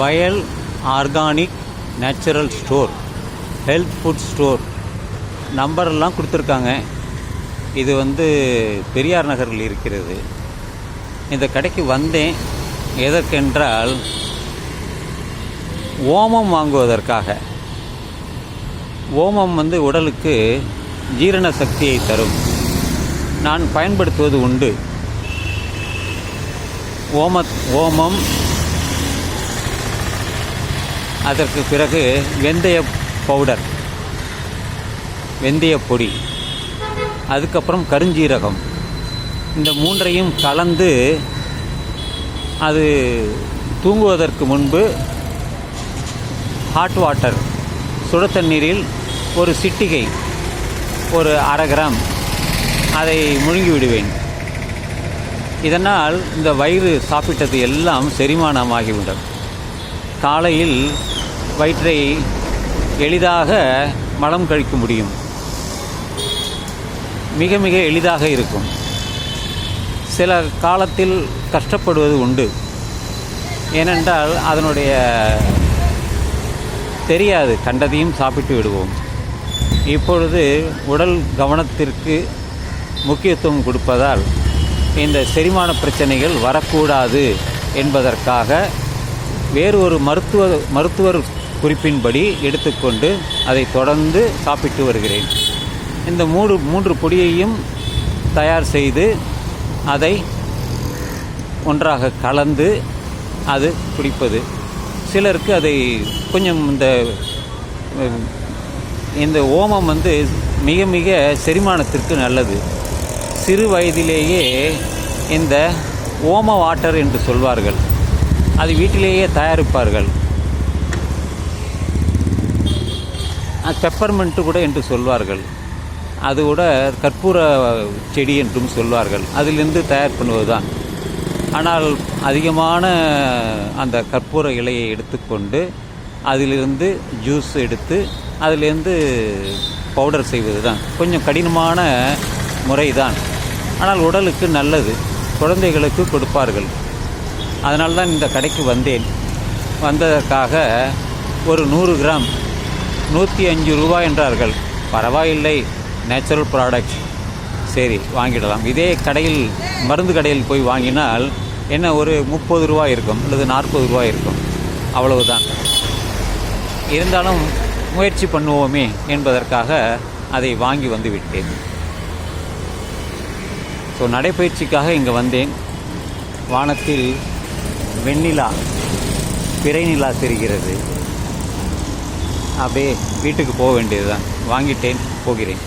Vayal organic natural store health food store நம்பரெல்லாம் கொடுத்துருக்காங்க. இது வந்து பெரியார் நகரில் இருக்கிறது. இந்த கடைக்கு வந்தேன். எதற்கென்றால் ஓமம் வாங்குவதற்காக. ஓமம் வந்து உடலுக்கு ஜீரண சக்தியை தரும். நான் பயன்படுத்துவது உண்டு. ஓம ஓமம் அதற்கு பிறகு வெந்தய பவுடர் வெந்தய பொடி அதுக்கப்புறம் கருஞ்சீரகம். இந்த மூன்றையும் கலந்து அது தூங்குவதற்கு முன்பு ஹாட் வாட்டர் சுட தண்ணீரில் ஒரு சிட்டிகை ஒரு அரை கிராம் அதை முழுங்கி விடுவேன். இதனால் இந்த வயிறு சாப்பிட்டது எல்லாம் செரிமானமாகிவிடும். காலையில் வயிற்றை எளிதாக மலம் கழிக்க முடியும். மிக மிக எளிதாக இருக்கும். சில காலத்தில் கஷ்டப்படுவது உண்டு. ஏனென்றால் அதனுடைய தெரியாது. கண்டதையும் சாப்பிட்டு விடுவோம். இப்பொழுது உடல் கவனத்திற்கு முக்கியத்துவம் கொடுப்பதால் இந்த செரிமான பிரச்சனைகள் வரக்கூடாது என்பதற்காக வேறு ஒரு மருத்துவ மருத்துவர் குறிப்பின்படி எடுத்துக்கொண்டு அதை தொடர்ந்து சாப்பிட்டு வருகிறேன். இந்த மூன்று மூன்று பொடியையும் தயார் செய்து அதை ஒன்றாக கலந்து அது குடிப்பது. சிலருக்கு அதை கொஞ்சம் இந்த இந்த ஓமம் வந்து மிக மிக செரிமானத்திற்கு நல்லது. சிறு வயதிலேயே இந்த ஓம வாட்டர் என்று சொல்வார்கள். அது வீட்டிலேயே தயாரிப்பார்கள். பெப்பர்மெண்ட்டு கூட என்று சொல்வார்கள். அது கூட கற்பூர செடி என்றும் சொல்வார்கள். அதிலிருந்து தயார் பண்ணுவது தான் ஆனால் அதிகமான அந்த கற்பூர இலையை எடுத்துக்கொண்டு அதிலிருந்து ஜூஸ் எடுத்து அதிலிருந்து பவுடர் செய்வது தான் கொஞ்சம் கடினமான முறை தான் ஆனால் உடலுக்கு நல்லது. குழந்தைகளுக்கு கொடுப்பார்கள். அதனால தான் இந்த கடைக்கு வந்தேன். வந்ததற்காக ஒரு நூறு கிராம் நூற்றி அஞ்சு ரூபாய் என்றார்கள். பரவாயில்லை நேச்சுரல் ப்ராடக்ட் சரி வாங்கிடலாம். இதே கடையில் மருந்து கடையில் போய் வாங்கினால் என்ன ஒரு முப்பது ரூபாய் இருக்கும் அல்லது நாற்பது ரூபாய் இருக்கும். அவ்வளவுதான். இருந்தாலும் முயற்சி பண்ணுவோமே என்பதற்காக அதை வாங்கி வந்து விட்டேன். ஸோ நடைப்பயிற்சிக்காக இங்கே வந்தேன். வானத்தில் வெண்ணிலா பிறை நிலா தெரிகிறது. அப்படியே வீட்டுக்கு போக வேண்டியதுதான். வாங்கிட்டேன் போகிறேன்.